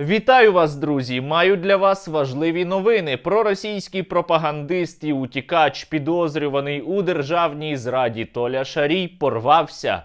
Вітаю вас, друзі! Маю для вас важливі новини. Проросійський пропагандист і утікач, підозрюваний у державній зраді Толя Шарій, порвався.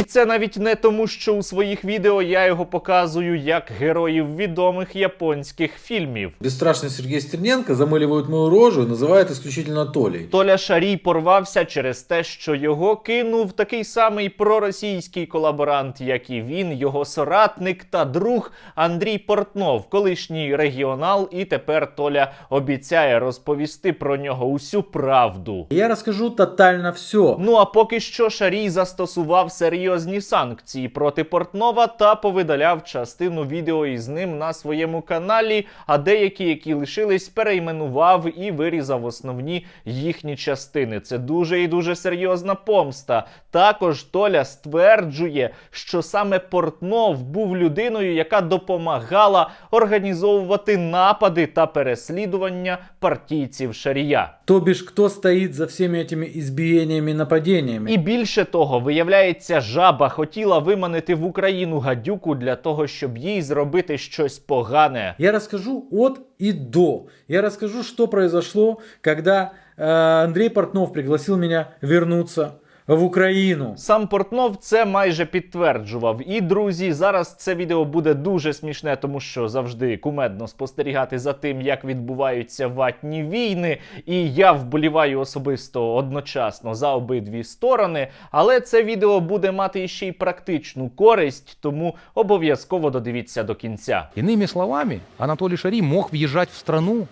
І це навіть не тому, що у своїх відео я його показую як героїв відомих японських фільмів. Бесстрашный Сергей Стерненко замыливает мою рожу и называет исключительно Толей. Толя Шарій порвався через те, що його кинув такий самий проросійський колаборант, як і він, його соратник та друг Андрій Портнов, колишній регіонал, і тепер Толя обіцяє розповісти про нього усю правду. Я расскажу тотально все. Ну а поки що Шарій застосував серйозні санкції проти Портнова та повидаляв частину відео із ним на своєму каналі, а деякі, які лишились, перейменував і вирізав основні їхні частини. Це дуже і дуже серйозна помста. Також Толя стверджує, що саме Портнов був людиною, яка допомагала організовувати напади та переслідування партійців Шарія. То бишь, кто стоит за всеми этими избиениями и нападениями? І більше того, виявляється, жаба хотіла виманити в Україну гадюку для того, щоб їй зробити щось погане. Я розкажу от і до. Я розкажу, що произошло, когда э, Андрей Портнов пригласив мене вернуться в Украину. Сам Портнов це майже підтверджував. І друзі, зараз це відео буде дуже смішне, тому що завжди кумедно спостерігати за тим, як відбуваються ватні війни. І я вболіваю особисто одночасно за обидві сторони. Але це відео буде мати ще й практичну користь, тому обов'язково додивіться до кінця. Иными словами, Анатолий Шари мог въезжать в страну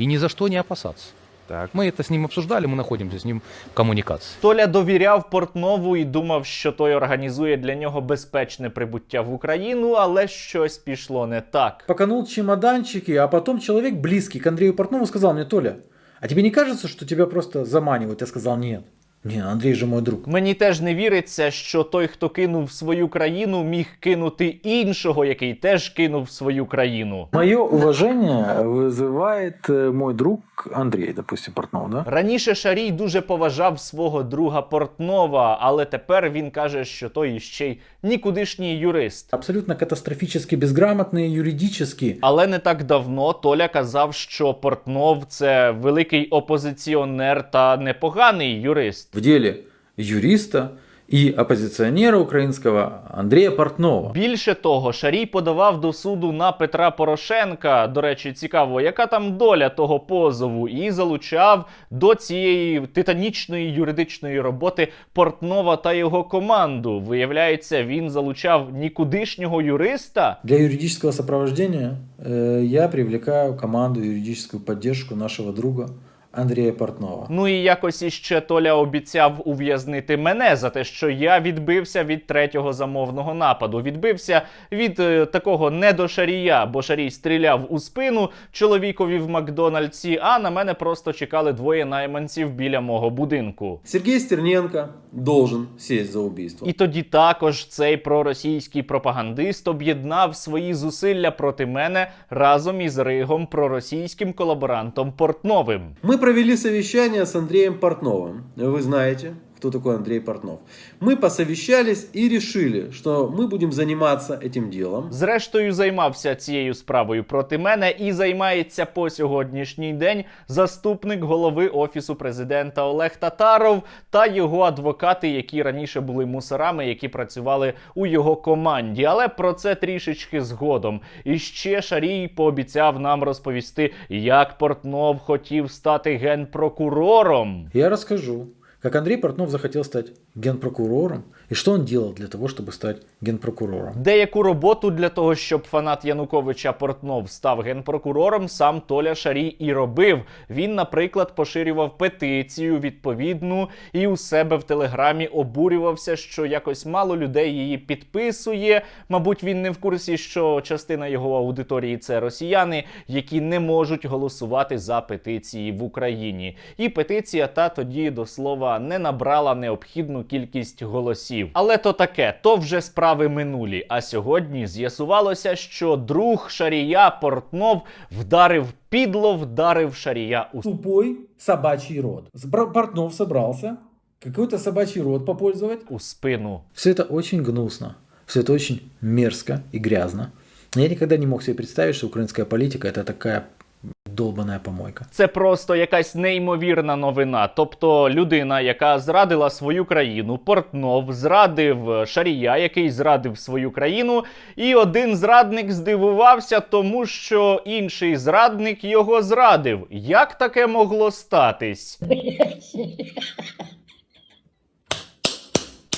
и ни за что не опасаться. Так. Мы это с ним обсуждали, мы находимся с ним в коммуникации. Толя довіряв Портнову і думав, що той організує для нього безпечне прибуття в Україну, але щось пішло не так. Поканул чемоданчики, а потом человек близкий к Андрею Портнову сказал мне, Толя, а тебе не кажется, что тебя просто заманивают? Я сказал, нет. Не, Андрей же мой друг. Мені теж не віриться, що той, хто кинув свою країну, міг кинути іншого, який теж кинув свою країну. Мое уважение вызывает э, мой друг Андрей, допустим, Портнов, да? Раніше Шарій дуже поважав свого друга Портнова, але тепер він каже, що той іще й нікудишній юрист. Абсолютно катастрофически безграмотный юридически. Але не так давно Толя казав, що Портнов це великий опозиціонер та непоганий юрист. в деле юриста и оппозиционера украинского Андрея Портнова. Більше того, Шарій подавав до суду на Петра Порошенка. До речі, цікаво, яка там доля того позову, і залучав до цієї титанічної юридичної роботи Портнова та його команду. Виявляється, він залучав нікудишнього юриста. Для юридического сопровождения э, я привлекаю команду юридическую поддержку нашего друга Андрея Портнова. Ну і якось іще Толя обіцяв ув'язнити мене за те, що я відбився від третього замовного нападу. Відбився від е, такого недошарія, бо шарій стріляв у спину чоловікові в Макдональдсі, а на мене просто чекали двоє найманців біля мого будинку. Сергей Стерненко должен сесть за убийство. І тоді також цей проросійський пропагандист об'єднав свої зусилля проти мене разом із Ригом проросійським колаборантом Портновим. Мы провели совещание с Андреем Портновым. Вы знаете, кто такой Андрей Портнов. Мы посовещались и решили, что мы будем заниматься этим делом. Зрештою, займався цією справою проти мене і займається по сьогоднішній день заступник голови офісу президента Олег Татаров та його адвокати, які раніше були мусорами, які працювали у його команді. Але про це трішечки згодом. І ще Шарій пообіцяв нам розповісти, як Портнов хотів стати генпрокурором. Я расскажу, как Андрей Портнов захотел стать генпрокурором и что он делал для того, чтобы стать генпрокурором. Деяку роботу для того, щоб фанат Януковича Портнов став генпрокурором, сам Толя Шарій і робив. Він, наприклад, поширював петицію відповідну і у себе в телеграмі обурювався, що якось мало людей її підписує. Мабуть, він не в курсі, що частина його аудиторії це росіяни, які не можуть голосувати за петиції в Україні. І петиція та тоді до слова не набрала необхідну кількість голосів. Але то таке, то вже справи минулі. А сьогодні з'ясувалося, що друг Шарія Портнов вдарив підло, вдарив Шарія у Тупой собачий рот. Сбра- Портнов собрался какой-то собачий рот попользовать. у спину. Все это очень гнусно. все это очень мерзко и грязно. Я никогда не мог себе представить, что украинская политика это такая долбаная помойка. Це просто якась неймовірна новина. Тобто людина, яка зрадила свою країну, Портнов зрадив Шарія, який зрадив свою країну, і один зрадник здивувався, тому що інший зрадник його зрадив. Як таке могло статись?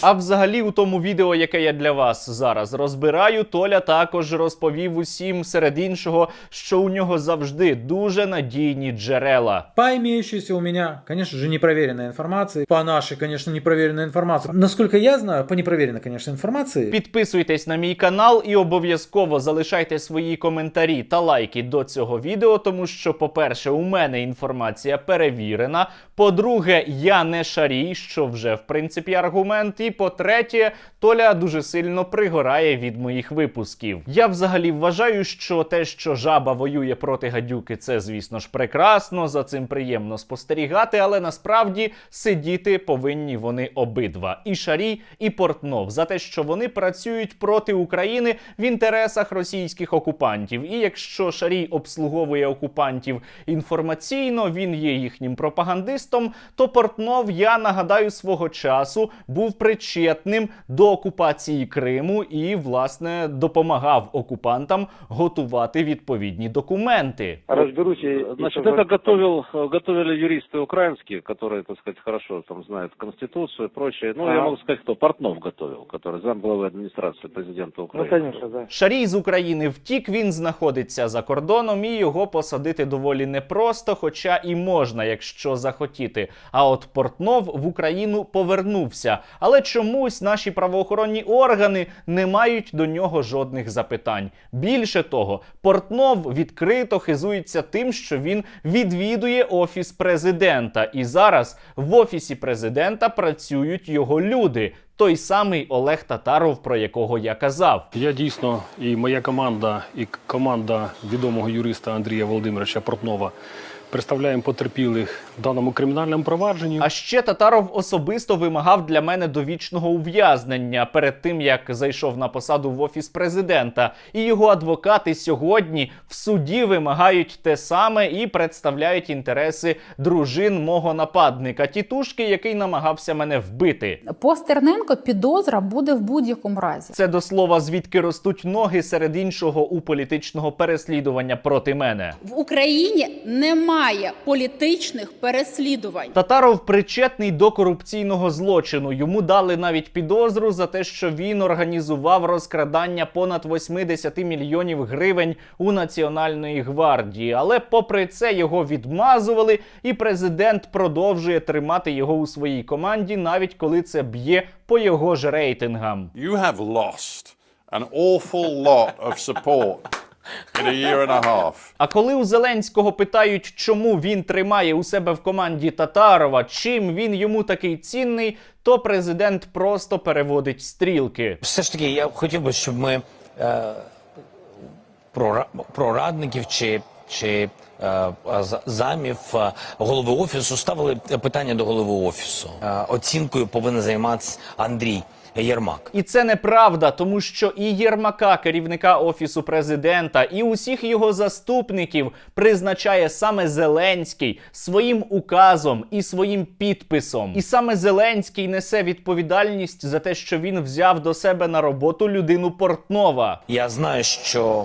А взагалі, у тому відео, яке я для вас зараз розбираю, Толя також розповів усім серед іншого, що у нього завжди дуже надійні джерела. По имеющейся у меня, конечно же, непроверенной информации, по нашей, конечно, непроверенной информации. Насколько я знаю, по непроверенной, конечно, информации, Підписуйтесь на мій канал і обов'язково залишайте свої коментарі та лайки до цього відео, тому що, по-перше, у мене інформація перевірена. По-друге, я не шарій, що вже в принципі аргумент. І по-третє, Толя дуже сильно пригорає від моїх випусків. Я взагалі вважаю, що те, що жаба воює проти гадюки, це звісно ж прекрасно. За цим приємно спостерігати, але насправді сидіти повинні вони обидва: і Шарій, і Портнов за те, що вони працюють проти України в інтересах російських окупантів. І якщо Шарій обслуговує окупантів інформаційно, він є їхнім пропагандистом, то Портнов, я нагадаю, свого часу був причетним до окупації Криму і, власне, допомагав окупантам готувати відповідні документи. Разберусь. и- и Значит, тоже- это готовил, готовили юристы украинские, которые, так сказать, хорошо там знают Конституцию и прочее. Ну, я Ага. могу сказать, кто Портнов готовил, который замглавы администрации президента Ну, Украины. конечно, да. Шарій з України втік, він знаходиться за кордоном, і його посадити доволі непросто, хоча і можна, якщо захотіти. А от Портнов в Україну повернувся. Але чомусь наші правоохоронні органи не мають до нього жодних запитань. Більше того, Портнов відкрито хизується тим, що він відвідує офіс президента. І зараз в офісі президента працюють його люди. Той самий Олег Татаров, про якого я казав. Я дійсно і моя команда, і команда відомого юриста Андрія Володимировича Портнова представляємо потерпілих в даному кримінальному провадженні. А ще Татаров особисто вимагав для мене довічного ув'язнення перед тим, як зайшов на посаду в офіс президента. І його адвокати сьогодні в суді вимагають те саме і представляють інтереси дружин мого нападника, тітушки, який намагався мене вбити. По Стерненко підозра буде в будь-якому разі. Це до слова, звідки ростуть ноги серед іншого у політичного переслідування проти мене. В Україні немає політичних переслідувань. Татаров причетний до корупційного злочину. Йому дали навіть підозру за те, що він організував розкрадання понад 80 мільйонів гривень у Національної гвардії. Але попри це його відмазували, і президент продовжує тримати його у своїй команді, навіть коли це б'є по його ж рейтингам. You have lost an awful lot of support in a year and a half. А коли у Зеленського питають, чому він тримає у себе в команді Татарова, чим він йому такий цінний, то президент просто переводить стрілки. Все ж таки, я хотів би, щоб ми е, про, про радників чи, чи е, замів е, голови офісу ставили питання до голови офісу. Е, оцінкою повинен займатися Андрій Єрмак. І це неправда, тому що і Єрмака, керівника офісу президента, і усіх його заступників призначає саме Зеленський своїм указом і своїм підписом. І саме Зеленський несе відповідальність за те, що він взяв до себе на роботу людину Портнова. Я знаю, що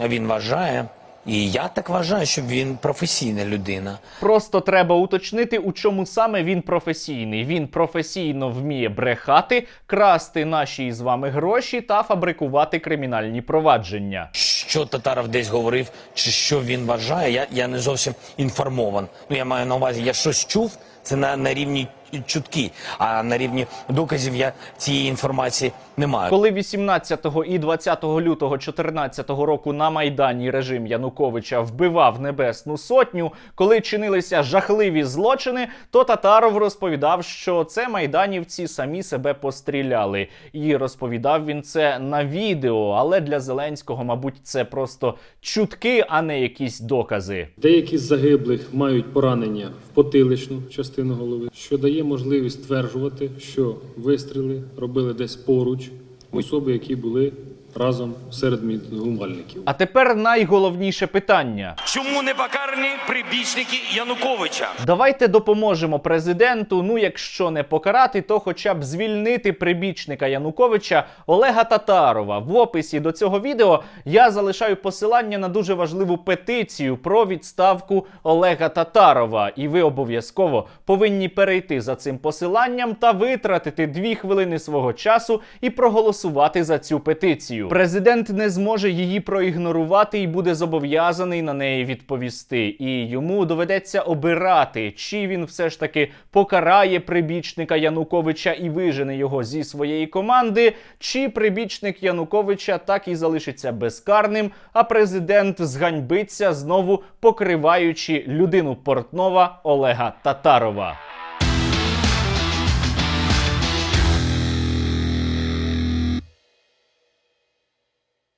він вважає, і я так вважаю, що він професійна людина. Просто треба уточнити, у чому саме він професійний. Він професійно вміє брехати, красти наші з вами гроші та фабрикувати кримінальні провадження. Що Татаров десь говорив, чи що він вважає, я, я не зовсім інформован. Ну я маю на увазі, я щось чув, це на, на рівні чутки, а на рівні доказів я цієї інформації не маю. Коли 18 і 20 лютого 2014 року на майдані режим Януковича вбивав небесну сотню, коли чинилися жахливі злочини, то Татаров розповідав, що це майданівці самі себе постріляли. І розповідав він це на відео. Але для Зеленського, мабуть, це просто чутки, а не якісь докази. Деякі з загиблих мають поранення в потиличну частину голови, що дає можливість стверджувати, що вистріли робили десь поруч особи, які були разом серед мітингувальників. А тепер найголовніше питання. Чому не покарані прибічники Януковича? Давайте допоможемо президенту. Ну, якщо не покарати, то хоча б звільнити прибічника Януковича Олега Татарова. В описі до цього відео я залишаю посилання на дуже важливу петицію про відставку Олега Татарова. І ви обов'язково повинні перейти за цим посиланням та витратити дві хвилини свого часу і проголосувати за цю петицію. Президент не зможе її проігнорувати і буде зобов'язаний на неї відповісти. І йому доведеться обирати, чи він все ж таки покарає прибічника Януковича і вижене його зі своєї команди, чи прибічник Януковича так і залишиться безкарним, а президент зганьбиться знову покриваючи людину Портнова Олега Татарова.